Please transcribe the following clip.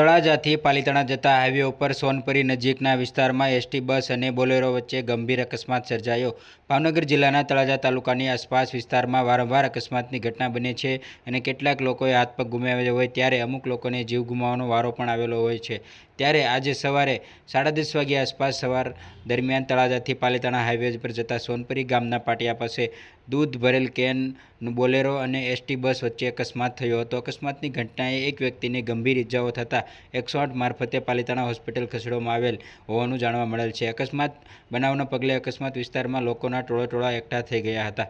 તળાજાથી પાલીતાણા જતા હાઈવે ઉપર સોનપરી નજીકના વિસ્તારમાં એસટી, બસ અને બોલેરો વચ્ચે ગંભીર અકસ્માત સર્જાયો. ભાવનગર જિલ્લાના તળાજા તાલુકાની આસપાસ વિસ્તારમાં વારંવાર અકસ્માતની ઘટના બને છે અને કેટલાક લોકોએ હાથ પગ ગુમાવ્યા હોય ત્યારે અમુક લોકોને જીવ ગુમાવવાનો વારો પણ આવેલો હોય છે. ત્યારે આજે સવારે સાડા દસ વાગ્યા આસપાસ સવાર દરમિયાન તળાજાથી પાલીતાણા હાઈવે પર જતા સોનપરી ગામના પાટિયા પાસે દૂધ ભરેલ કેન બોલેરો અને એસટી બસ વચ્ચે અકસ્માત થયો હતો. અકસ્માતની ઘટનાએ એક વ્યક્તિને ગંભીર ઇજાઓ થતાં એકસો આઠ મારફતે પાલિતાણા હોસ્પિટલ ખસેડવામાં આવેલ હોવાનું જાણવા મળેલ છે. અકસ્માત બનાવના પગલે અકસ્માત વિસ્તારમાં લોકોના ટોળા ટોળા એકઠા થઈ ગયા હતા.